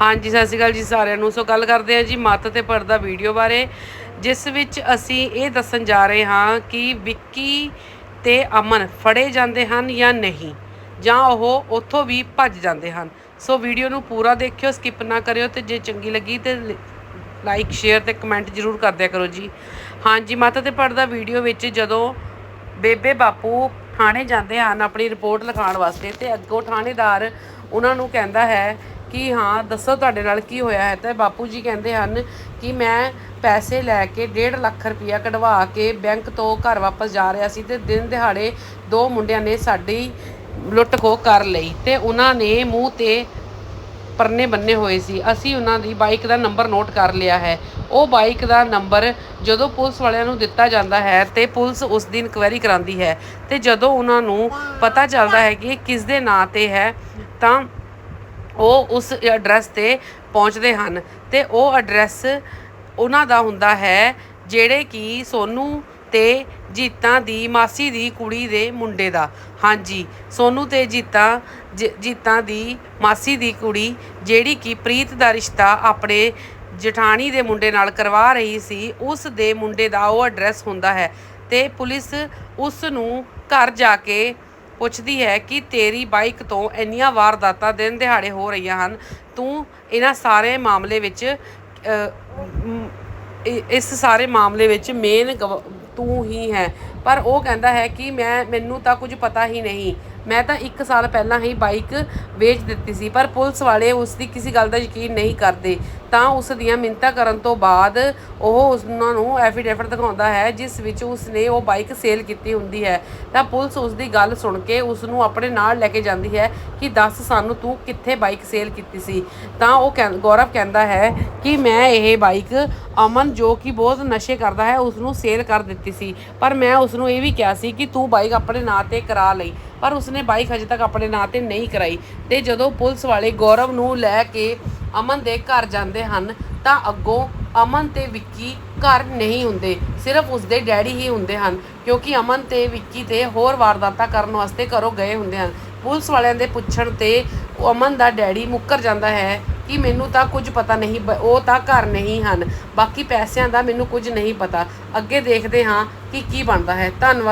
ਹਾਂਜੀ, ਸਤਿ ਸ਼੍ਰੀ ਅਕਾਲ ਜੀ ਸਾਰਿਆਂ ਨੂੰ। ਸੋ ਗੱਲ ਕਰਦੇ ਹਾਂ ਜੀ ਮੱਤ ਤੇ ਪਰਦਾ ਵੀਡੀਓ ਬਾਰੇ, ਜਿਸ ਵਿੱਚ ਅਸੀਂ ਇਹ ਦੱਸਣ ਜਾ ਰਹੇ ਹਾਂ ਕਿ ਵਿੱਕੀ ਤੇ ਅਮਨ ਫੜੇ ਜਾਂਦੇ ਹਨ ਜਾਂ ਨਹੀਂ, ਜਾਂ ਉਹ ਉੱਥੋਂ ਵੀ ਭੱਜ ਜਾਂਦੇ ਹਨ। ਸੋ ਵੀਡੀਓ ਨੂੰ ਪੂਰਾ ਦੇਖਿਓ, ਸਕਿਪ ਨਾ ਕਰਿਓ ਤੇ ਜੇ ਚੰਗੀ ਲੱਗੀ ਤੇ ਲਾਈਕ, ਸ਼ੇਅਰ ਤੇ ਕਮੈਂਟ ਜ਼ਰੂਰ ਕਰ ਦਿਆ ਕਰੋ ਜੀ। ਹਾਂਜੀ, ਮੱਤ ਤੇ ਪਰਦਾ ਵੀਡੀਓ ਵਿੱਚ ਜਦੋਂ ਬੇਬੇ ਬਾਪੂ ਥਾਣੇ ਜਾਂਦੇ ਹਨ ਆਪਣੀ ਰਿਪੋਰਟ ਲਿਖਾਉਣ ਵਾਸਤੇ ਤੇ ਅੱਗੋਂ ਥਾਣੇਦਾਰ ਉਹਨਾਂ ਨੂੰ ਕਹਿੰਦਾ ਹੈ ਕਿ ਹਾਂ, ਦੱਸੋ ਤੁਹਾਡੇ ਨਾਲ ਕੀ ਹੋਇਆ ਹੈ? ਤਾਂ ਬਾਪੂ ਜੀ ਕਹਿੰਦੇ ਹਨ ਕਿ ਮੈਂ ਪੈਸੇ ਲੈ ਕੇ 1.5 ਲੱਖ ਰੁਪਇਆ ਕਢਵਾ ਕੇ ਬੈਂਕ ਤੋਂ ਘਰ ਵਾਪਸ ਜਾ ਰਿਹਾ ਸੀ ਤੇ ਦਿਨ ਦਿਹਾੜੇ ਦੋ ਮੁੰਡਿਆਂ ਨੇ ਸਾਡੀ ਲੁੱਟ ਖੋਹ ਕਰ ਲਈ ਤੇ ਉਹਨਾਂ ਨੇ ਮੂੰਹ ਤੇ ਪਰਨੇ ਬੰਨੇ ਹੋਏ ਸੀ। ਅਸੀਂ ਉਹਨਾਂ ਦੀ ਬਾਈਕ ਦਾ ਨੰਬਰ ਨੋਟ ਕਰ ਲਿਆ ਹੈ। ਉਹ ਬਾਈਕ ਦਾ ਨੰਬਰ ਜਦੋਂ ਪੁਲਿਸ ਵਾਲਿਆਂ ਨੂੰ ਦਿੱਤਾ ਜਾਂਦਾ ਹੈ ਤੇ ਪੁਲਿਸ ਉਸ ਦੀ ਇਨਕੁਆਇਰੀ ਕਰਾਂਦੀ ਹੈ ਤੇ ਜਦੋਂ ਉਹਨਾਂ ਨੂੰ ਪਤਾ ਚੱਲਦਾ ਹੈ ਕਿ ਇਹ ਕਿਸ ਦੇ ਨਾਂ ਤੇ ਹੈ, ਤਾਂ ਉਹ ਉਸ ਐਡਰੈਸ ਤੇ ਪਹੁੰਚਦੇ ਹਨ ਤੇ ਉਹ ਐਡਰੈਸ ਉਹਨਾਂ ਦਾ ਹੁੰਦਾ ਹੈ ਜਿਹੜੇ ਕਿ ਸੋਨੂ ਤੇ ਜੀਤਾ ਦੀ ਮਾਸੀ ਦੀ ਕੁੜੀ ਦੇ ਮੁੰਡੇ ਦਾ। ਹਾਂਜੀ, ਸੋਨੂ ਤੇ ਜੀਤਾ ਜ- ਜੀਤਾ ਦੀ ਮਾਸੀ ਦੀ ਕੁੜੀ ਜਿਹੜੀ ਕਿ ਪ੍ਰੀਤ ਦਾ ਰਿਸ਼ਤਾ ਆਪਣੇ ਜਠਾਣੀ ਦੇ ਮੁੰਡੇ ਨਾਲ ਕਰਵਾ ਰਹੀ ਸੀ, ਉਸ ਦੇ ਮੁੰਡੇ ਦਾ ਉਹ ਐਡਰੈਸ ਹੁੰਦਾ ਹੈ ਤੇ ਪੁਲਿਸ ਉਸ ਨੂੰ ਘਰ ਜਾ ਕੇ ਪੁੱਛਦੀ ਹੈ ਕਿ ਤੇਰੀ ਬਾਈਕ ਤੋਂ ਇੰਨੀਆਂ ਵਾਰਦਾਤਾਂ ਦਿਨ ਦਿਹਾੜੇ ਹੋ ਰਹੀਆਂ ਹਨ ਤੂੰ ਇਹਨਾਂ ਸਾਰੇ ਮਾਮਲੇ ਵਿੱਚ ਅ, ਇਸ ਸਾਰੇ ਮਾਮਲੇ ਵਿੱਚ ਮੇਨ ਤੂੰ ਹੀ ਹੈ। ਪਰ ਉਹ ਕਹਿੰਦਾ ਹੈ ਕਿ ਮੈਂ, ਮੈਨੂੰ ਤਾਂ ਕੁਝ ਪਤਾ ਹੀ ਨਹੀਂ। ਮੈਂ ਤਾਂ 1 ਸਾਲ ਪਹਿਲਾਂ ਹੀ ਬਾਈਕ ਵੇਚ ਦਿੱਤੀ ਸੀ, ਪਰ ਪੁਲਿਸ ਵਾਲੇ ਉਸ ਦੀ ਕਿਸੇ ਗੱਲ ਦਾ ਯਕੀਨ ਨਹੀਂ ਕਰਦੇ। ਤਾਂ ਉਸ ਦੀਆਂ ਮਿੰਤਾ ਕਰਨ ਤੋਂ ਬਾਅਦ ਉਹ ਉਹਨਾਂ ਨੂੰ ਐਫੀਡੇਵਿਟ ਦਿਖਾਉਂਦਾ ਹੈ, ਜਿਸ ਵਿੱਚ ਉਸ ਨੇ ਉਹ ਬਾਈਕ ਸੇਲ ਕੀਤੀ ਹੁੰਦੀ ਹੈ। ਤਾਂ ਪੁਲਿਸ ਉਸ ਦੀ ਗੱਲ ਸੁਣ ਕੇ ਉਸ ਨੂੰ ਆਪਣੇ ਨਾਲ ਲੈ ਕੇ ਜਾਂਦੀ ਹੈ ਕਿ ਦੱਸ ਸਾਨੂੰ ਤੂੰ ਕਿੱਥੇ ਬਾਈਕ ਸੇਲ ਕੀਤੀ ਸੀ। ਤਾਂ ਉਹ ਕਹਿੰ- ਗੌਰਵ ਕਹਿੰਦਾ ਹੈ ਕਿ ਮੈਂ ਇਹ ਬਾਈਕ ਅਮਨ ਜੋ ਕਿ ਬਹੁਤ ਨਸ਼ੇ ਕਰਦਾ ਹੈ ਉਸ ਨੂੰ ਸੇਲ ਕਰ ਦਿੱਤੀ ਸੀ। ਪਰ ਮੈਂ ਉਸ ਨੂੰ ਇਹ ਵੀ ਕਿਹਾ ਸੀ ਕਿ ਤੂੰ ਬਾਈਕ ਆਪਣੇ ਨਾਂ ਤੇ ਕਰਾ ਲਈ, ਪਰ ਉਸਨੇ ਬਾਈਕ ਹਜੇ ਤੱਕ ਆਪਣੇ ਨਾਂ ਤੇ ਨਹੀਂ ਕਰਾਈ। ਤੇ ਜਦੋਂ ਪੁਲਿਸ ਵਾਲੇ ਗੌਰਵ ਨੂੰ ਲੈ ਕੇ ਅਮਨ ਦੇ ਘਰ ਜਾਂਦੇ ਹਨ, ਤਾਂ ਅੱਗੋਂ ਅਮਨ ਤੇ ਵਿੱਕੀ ਘਰ ਨਹੀਂ ਹੁੰਦੇ, ਸਿਰਫ ਉਸਦੇ ਡੈਡੀ ਹੀ ਹੁੰਦੇ ਹਨ, ਕਿਉਂਕਿ ਅਮਨ ਤੇ ਵਿੱਕੀ ਤੇ ਹੋਰ ਵਾਰਦਾਤਾਂ ਕਰਨ ਵਾਸਤੇ ਘਰੋਂ ਗਏ ਹੁੰਦੇ ਹਨ। ਪੁਲਿਸ ਵਾਲਿਆਂ ਦੇ ਪੁੱਛਣ ਤੇ ਅਮਨ ਦਾ ਡੈਡੀ ਮੁੱਕਰ ਜਾਂਦਾ ਹੈ ਕਿ ਮੈਨੂੰ ਤਾਂ ਕੁਝ ਪਤਾ ਨਹੀਂ, ਬ- ਉਹ ਤਾਂ ਘਰ ਨਹੀਂ ਹਨ। ਬਾਕੀ ਪੈਸਿਆਂ ਦਾ ਮੈਨੂੰ ਕੁਝ ਨਹੀਂ ਪਤਾ। ਅੱਗੇ ਦੇਖਦੇ ਹਾਂ ਕਿ ਕੀ ਬਣਦਾ ਹੈ। ਧੰਨਵਾਦ।